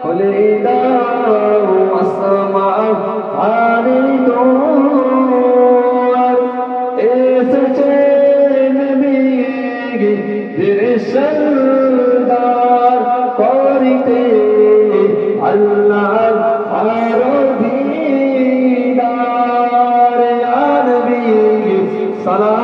খুলে দাও আসমা আরে দোয়ার এসেছে নবী দিরসদার করিতে আল্লাহ আরও দিদার ইয়া নবী সালাম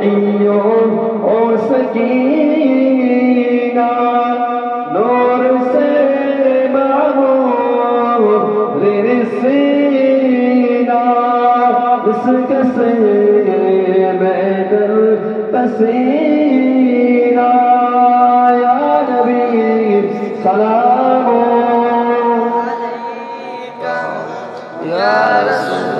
वादियों और सकीना नूर से मामूर सीना उसक से मैं दिल पसीना या नबी सलाम या रसूल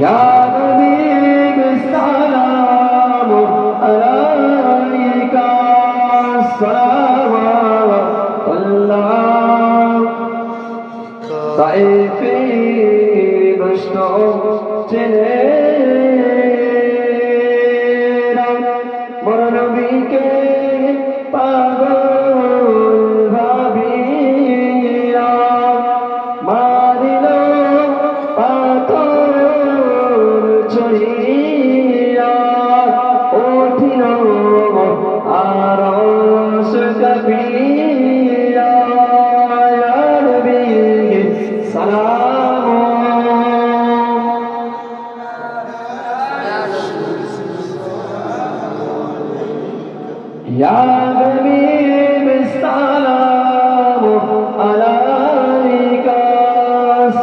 يا غريب السلام عليك صلوات الله طائفي مشتوق تليك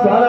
سارا